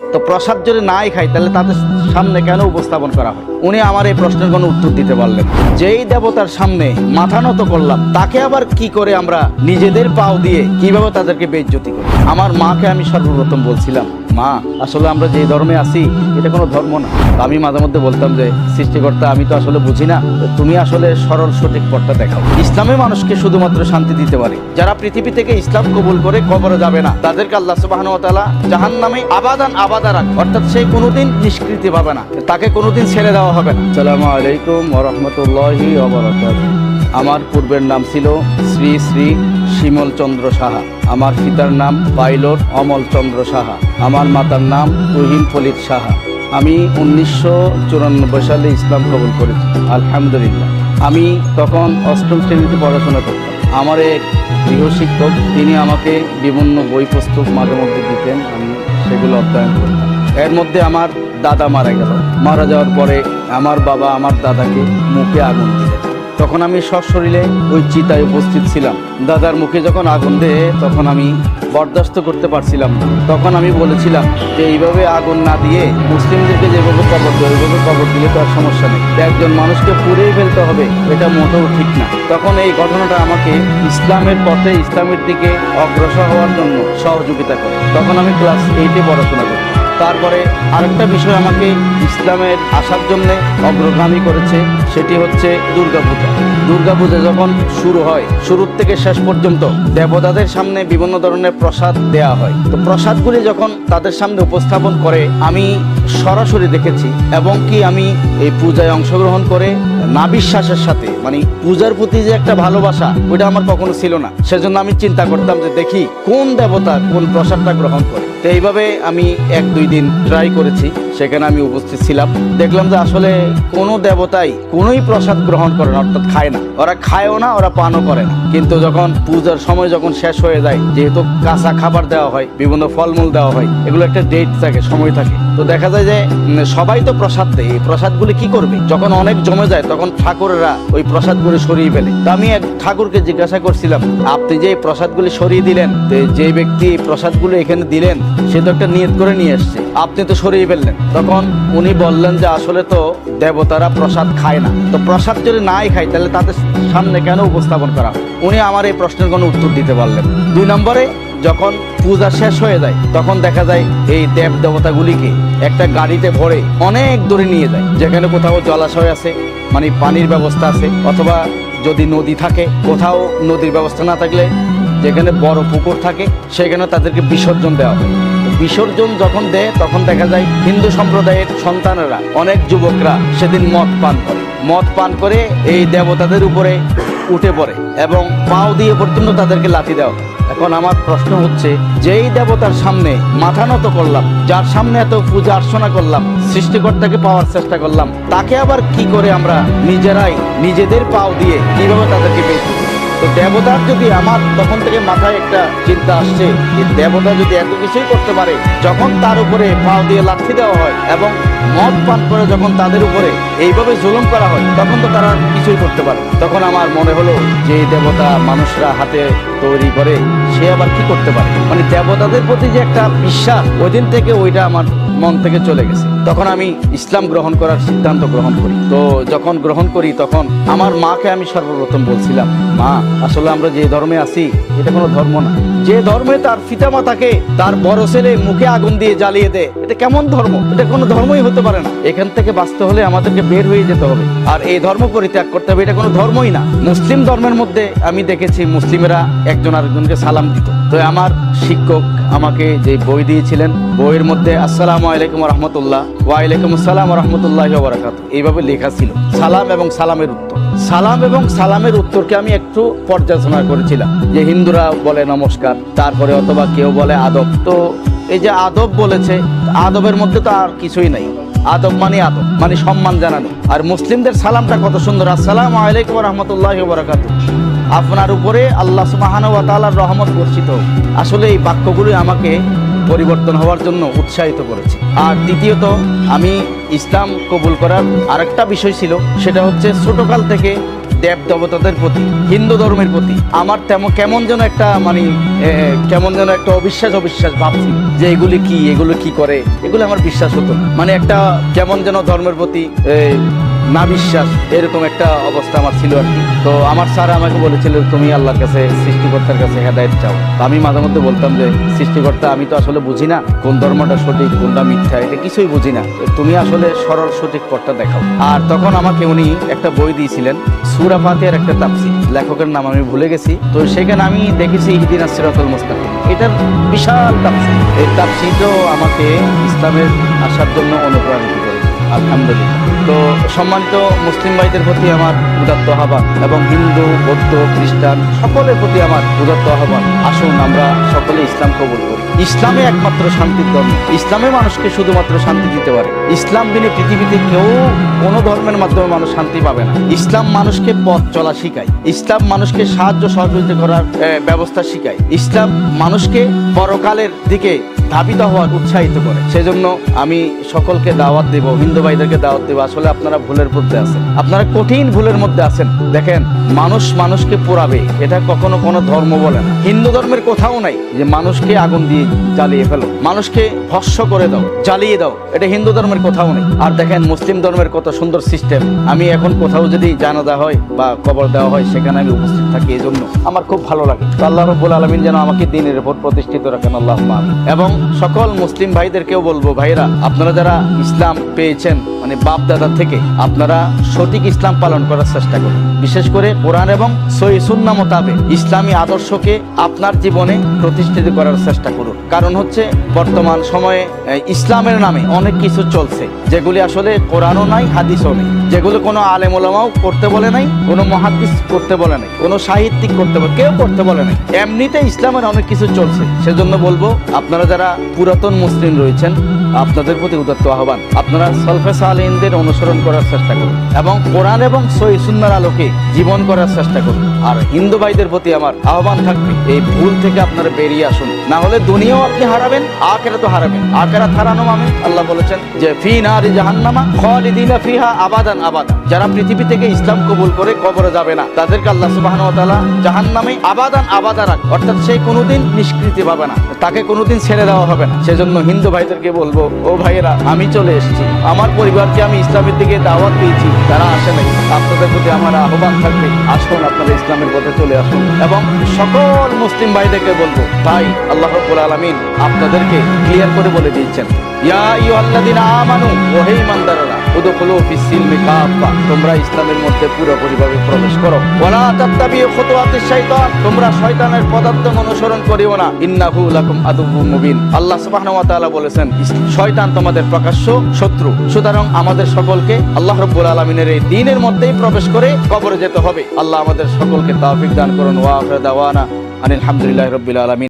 তো প্রসাদ যদি নাই খাই, তাহলে তাদের সামনে কেন উপস্থাপন করা হয় উনি আমার এই প্রশ্নের কোনো উত্তর দিতে পারলেন। যেই দেবতার সামনে মাথা নত করলাম, তাকে আবার কি করে আমরা নিজেদের পাও দিয়ে কীভাবে তাদেরকে বেজ্জতি করি আমার মাকে আমি সর্বপ্রথম বলছিলাম মা, আসলে আমরা যে ধর্মে আছি, এটা কোনো ধর্ম না। আমি মাঝে মধ্যে বলতাম যে, সৃষ্টিকর্তা, আমি তো আসলে বুঝি না। তুমি আসলে সরল সঠিক পথটা দেখাও। ইসলামে মানুষকে শুধুমাত্র শান্তি দিতে পারে। যারা পৃথিবী থেকে ইসলাম কবুল করে কবরে যাবে না, তাদেরকে আল্লাহ সুবাহন তালা জাহান নামে আবাদান আবাদা রাখ। অর্থাৎ সে কোনোদিন নিষ্কৃতি পাবে না। তাকে কোনোদিন ছেড়ে দেওয়া হবে না। সালামু আলাইকুম ওরহমতুল্লাহি আমার পূর্বের নাম ছিল শ্রী শ্রী শিমল চন্দ্র সাহা। আমার পিতার নাম পাইলট অমল চন্দ্র সাহা। আমার মাতার নাম তুহিন ফলিত সাহা। আমি উনিশশো চুরানব্বই সালে ইসলাম কবুল করেছি। আলহামদুলিল্লাহ। আমি তখন অষ্টম শ্রেণীতে পড়াশোনা করতাম। আমার এক গৃহশিক্ষক তিনি আমাকে বিভিন্ন বই পুস্তক মাঝে মধ্যে দিতেন, আমি সেগুলো অধ্যয়ন করতাম। এর মধ্যে আমার দাদা মারা গেল। মারা যাওয়ার পরে আমার বাবা আমার দাদাকে মুখে আগুন দিলেন। তখন আমি সশরীরে ওই চিতায় উপস্থিত ছিলাম। দাদার মুখে যখন আগুন দেয়, তখন আমি বরদাস্ত করতে পারছিলাম তখন আমি বলেছিলাম যে, এইভাবে আগুন না দিয়ে মুসলিমদেরকে যেভাবে কবর দেয়, ওইভাবে কবর দিলে তো আর সমস্যা নেই। একজন মানুষকে পুড়েই ফেলতে হবে, এটা মোটেও ঠিক না। তখন এই ঘটনাটা আমাকে ইসলামের পথে ইসলামের দিকে অগ্রসর হওয়ার জন্য সহযোগিতা করে। তখন আমি ক্লাস এইটে পড়াশোনা করি। তারপরে আরেকটা বিষয় আমাকে ইসলামের আসার জন্য অগ্রগামী করেছে, সেটি হচ্ছে দুর্গাপূজা। দুর্গাপূজা যখন শুরু হয়, শুরুর থেকে শেষ পর্যন্ত দেবতাদের সামনে বিভিন্ন ধরনের প্রসাদ দেয়া হয়। তো প্রসাদগুলি যখন তাদের সামনে উপস্থাপন করে, আমি সরাসরি দেখেছি, এবং কি আমি এই পূজায় অংশগ্রহণ করে না বিশ্বাসের সাথে মানে পূজার প্রতি যে একটা ভালোবাসা, ওইটা আমার কখনো ছিল না। সেজন্য আমি চিন্তা করতাম যে দেখি কোন দেবতা কোন প্রসাদটা গ্রহণ করে। তো এইভাবে আমি এক দুই দিন ট্রাই করেছি, সেখানে আমি উপস্থিত ছিলাম। দেখলাম যে আসলে কোনো দেবতাই কোনোই প্রসাদ গ্রহণ করে না, অর্থাৎ খায় না। ওরা খায়ও না, ওরা পানও করে না। কিন্তু যখন পূজার সময় যখন শেষ হয়ে যায়, যেহেতু কাঁচা খাবার দেওয়া হয়, বিভিন্ন ফলমূল দেওয়া হয়, এগুলো একটা ডেট থাকে, সময় থাকে। তো দেখা যায় যে সবাই তো প্রসাদ দেয়। এই প্রসাদগুলি কি করবে? যখন অনেক জমে যায়, তখন ঠাকুরেরা ওই প্রসাদগুলি সরিয়ে ফেলে। তো আমি এক ঠাকুরকে জিজ্ঞাসা করছিলাম, আপনি যে প্রসাদগুলি সরিয়ে দিলেন যে ব্যক্তি প্রসাদগুলো এখানে দিলেন, সে তো একটা নিয়ত করে নিয়ে এসছে। আপনি তো সরিয়ে ফেললেন। তখন উনি বললেন যে, আসলে তো দেবতারা প্রসাদ খায় না। তো প্রসাদ যদি নাই খায়, তাহলে তাদের সামনে কেন উপস্থাপন করা উনি আমার এই প্রশ্নের কোনো উত্তর দিতে পারলেন দুই নম্বরে যখন পূজা শেষ হয়ে যায়, তখন দেখা যায় এই দেব দেবতাগুলিকে একটা গাড়িতে ভরে অনেক দূরে নিয়ে যায়। যেখানে কোথাও জলাশয় আছে মানে পানির ব্যবস্থা আছে, অথবা যদি নদী থাকে, কোথাও নদীর ব্যবস্থা না থাকলে যেখানে বড় পুকুর থাকে সেখানে তাদেরকে বিসর্জন দেওয়া হয়। বিসর্জন যখন দেয়, তখন দেখা যায় হিন্দু সম্প্রদায়ের সন্তানেরা, অনেক যুবকরা সেদিন মদ পান করে। মদ পান করে এই দেবতাদের উপরে উঠে পড়ে এবং পাও দিয়ে পর্যন্ত তাদেরকে লাথি দেওয়া। এখন আমার প্রশ্ন হচ্ছে, যেই দেবতার সামনে মাথা নত করলাম, যার সামনে এত পূজা অর্চনা করলাম, সৃষ্টিকর্তাকে পাওয়ার চেষ্টা করলাম, তাকে আবার কি করে আমরা নিজেরাই নিজেদের পাও দিয়ে কীভাবে তাদেরকে পেয়েছি তো দেবতার যদি আমার তখন থেকে মাথায় একটা চিন্তা আসছে, যে দেবতা যদি এত কিছুই করতে পারে, যখন তার উপরে পাও দিয়ে লাথি দেওয়া হয় এবং মদ পান করে যখন তাদের উপরে এইভাবে জুলুম করা হয়, তখন তো তারা কিছুই করতে পারে তখন আমার মনে হলো যে দেবতা মানুষরা হাতে তৈরি করে, সে আবার কি করতে পারে? মানে দেবতাদের প্রতি যে একটা বিশ্বাস ওই দিন থেকে ওইটা আমার মন থেকে চলে গেছে। তখন আমি ইসলাম গ্রহণ করার সিদ্ধান্ত গ্রহণ করি। তো যখন গ্রহণ করি, তখন আমার মাকে আমি সর্বপ্রথম বলছিলাম, মা, আসলে আমরা যে ধর্মে আছি, এটা কোনো ধর্ম না। যে ধর্মে তার পিতামাতাকে তার বড় ছেলে মুখে আগুন দিয়ে জ্বালিয়ে দেয়, এটা কেমন ধর্ম? এটা কোনো ধর্মই হতে পারে না। এখান থেকে বাঁচতে হলে আমাদেরকে বের হয়ে যেতে হবে। আর এই ধর্ম পরিত্যাগ করতে হবে, এটা কোনো ধর্মই না। মুসলিম ধর্মের মধ্যে আমি দেখেছি মুসলিমেরা একজন আরেকজনকে সালাম দিত। তো আমার শিক্ষক আমাকে যে বই দিয়েছিলেন, বইয়ের মধ্যে আসসালামু আলাইকুম রহমতুল্লাহ ওয়ালাইকুম আসসালাম রহমতুল্লাহ বারাকাত এইভাবে লেখা ছিল, সালাম এবং সালামের উত্তর। সালাম এবং সালামের উত্তরকে আমি একটু পর্যালোচনা করেছিলাম। যে হিন্দুরা বলে নমস্কার, তারপরে অথবা কেউ বলে আদব। তো এই যে আদব বলেছে, আদবের মধ্যে তো আর কিছুই নাই। আদব মানে আদব মানে সম্মান জানানো। আর মুসলিমদের সালামটা কত সুন্দর। আসসালামু আলাইকুম রহমতুল্লাহ বারাকাত আপনার উপরে আল্লাহ সুবাহান ওয়া তাআলার রহমত বর্ষিত আসলে এই বাক্যগুলি আমাকে পরিবর্তন হওয়ার জন্য উৎসাহিত করেছে। আর দ্বিতীয়ত, আমি ইসলাম কবুল করার আরেকটা বিষয় ছিল, সেটা হচ্ছে ছোটকাল থেকে দেব দেবতাদের প্রতি, হিন্দু ধর্মের প্রতি আমার তেমন কেমন যেন একটা মানে কেমন যেন একটা অবিশ্বাস অবিশ্বাস ভাবছি যে এগুলি কি, এগুলো কি করে, এগুলো আমার বিশ্বাস হতো মানে একটা কেমন যেন ধর্মের প্রতি না বিশ্বাস, এরকম একটা অবস্থা আমার ছিল আর কি। তো আমার স্যার আমাকে বলেছিল, তুমি আল্লাহর কাছে, সৃষ্টিকর্তার কাছে হেদায়ত চাও। তো আমি মাঝে মধ্যে বলতাম যে, সৃষ্টিকর্তা, আমি তো আসলে বুঝি না কোন ধর্মটা সঠিক, কোনটা মিথ্যা, এটা কিছুই বুঝি না। তুমি আসলে সরল সঠিক পথটা দেখাও। আর তখন আমাকে উনি একটা বই দিয়েছিলেন, সুরা ফাতিহার একটা তাপসি লেখকের নাম আমি ভুলে গেছি। তো সেখানে আমি দেখেছি ইহদিন সিরাতুল মুস্তাকিম। এটার বিশাল তাপসি এই তাপসিটাও আমাকে ইসলামের আসার জন্য অনুপ্রাণিত আলহামদুলিল্লাহ। তো সম্মানিত মুসলিম ভাইদের প্রতি আমার উদাত্ত আহ্বান এবং হিন্দু, বৌদ্ধ, খ্রিস্টান সকলের প্রতি আমার উদাত্ত আহ্বান। আসুন আমরা সকলে ইসলাম কবুল করি। ইসলামে একমাত্র শান্তির ধর্ম। ইসলামে মানুষকে শুধুমাত্র শান্তি দিতে পারে। ইসলাম বিনে পৃথিবীতে কেউ কোনো ধর্মের মাধ্যমে মানুষ শান্তি পাবে না। ইসলাম মানুষকে পথ চলা শিখায়। ইসলাম মানুষকে সাহায্য সহযোগিতা করার ব্যবস্থা শিখায়। ইসলাম মানুষকে পরকালের দিকে ধাবিত হওয়ার উৎসাহিত করে। সেজন্য আমি সকলকে দাওয়াত দেব, হিন্দু ভাইদেরকে দাওয়াত দেবো। আসলে আপনারা ভুলের মধ্যে আছেন। আপনারা কঠিন ভুলের মধ্যে আছেন। দেখেন, মানুষ মানুষকে পোড়াবে, এটা কখনো কোনো ধর্ম বলে না। হিন্দু ধর্মের কোথাও নাই যে মানুষকে আগুন দিয়ে জ্বালিয়ে ফেলো। মানুষকে ভস্য করে দাও, জ্বালিয়ে দাও। এটা হিন্দু ধর্মের কোথাও নেই। আর দেখেন, মুসলিম ধর্মের কত সুন্দর সিস্টেম। আমি এখন কোথাও যদি জানাজা হয় বা কবর দেওয়া হয়, সেখানে আমি উপস্থিত থাকি। এই জন্য আমার খুব ভালো লাগে। আল্লাহ রব্বুল আলমিন যেন আমাকে দিনের উপর প্রতিষ্ঠিত রাখেন। আল্লাহ এবং সকল মুসলিম ভাইদেরকেও বলব ভাইরা আপনারা যারা ইসলাম পেয়েছেন মানে বাপ দাদা থেকে, আপনারা সঠিক ইসলাম পালন করার চেষ্টা করুন। বিশেষ করে কোরআন এবং সই সুন্না মোতাবেক ইসলামী আদর্শকে আপনার জীবনে প্রতিষ্ঠিত করার চেষ্টা করুন। কারণ হচ্ছে, বর্তমান সময়ে ইসলামের নামে অনেক কিছু চলছে, যেগুলি আসলে কোরআনও নাই, হাদিসও নেই। যেগুলো কোনো আলেম ওলামাও করতে বলে নাই, কোনো মহাদিস করতে বলে নাই, কোনো সাহিত্যিক করতে বলে, কেউ করতে বলে নাই। এমনিতে ইসলামের অনেক কিছু চলছে। সেজন্য বলব, আপনারা যারা পুরাতন মুসলিম রয়েছেন, আপনাদের প্রতি উদাত্ত আহ্বান। আপনারা সলফে সালিনদের অনুসরণ করার চেষ্টা করুন এবং কোরআন এবং সই সুন্নার আলোকে জীবন করার চেষ্টা করুন। আর হিন্দু ভাইদের প্রতি আমার আহ্বান থাকবে, এই ভুল থেকে আপনারা বেরিয়ে আসুন। না হলে দুনিয়াও আপনি হারাবেন আখেরা তো হারাবেন। আখেরা হারানো মানে আল্লাহ বলেছেন যে, ফি নারি জাহান্নামা খালিদিনা ফিহা আবাদান আবাদান যারা পৃথিবী থেকে ইসলাম কবুল করে কবরে যাবে না, তাদেরকে আল্লাহ সুবহানাহু তাআলা জাহান্নামে আবাদান আবাদা রাখ অর্থাৎ সে কোনোদিন নিষ্কৃতি পাবে না। তাকে কোনোদিন ছেড়ে দেওয়া হবে না। সেজন্য হিন্দু ভাইদেরকে বলব, ও ভাইয়েরা, আমি চলে এসেছি। আমার পরিবারকে আমি ইসলামের দিকে দাওয়াত দিয়েছি। তারা আসে নাই। আপনাদের প্রতি আমার আহ্বান থাকবে। আসুন, আপনারা ইসলামের পথে চলে আসুন। এবং সকল মুসলিম ভাইদেরকে বলব, ভাই, আল্লাহ আলমিন আপনাদেরকে ক্লিয়ার করে বলে দিয়েছেন। ইয়া ইউ আল্লাদিন আমানু, ও হে ঈমানদাররা উদখুলু বলেছেন, শয়তান তোমাদের প্রকাশ্য শত্রু। সুতরাং আমাদের সকলকে আল্লাহ রাব্বুল আলামিনের এই মধ্যেই প্রবেশ করে কবরে যেতে হবে। আল্লাহ আমাদের সকলকে তৌফিক দান করুন। ওয়া আখির দাওয়ানা আনিল হামদুলিল্লাহি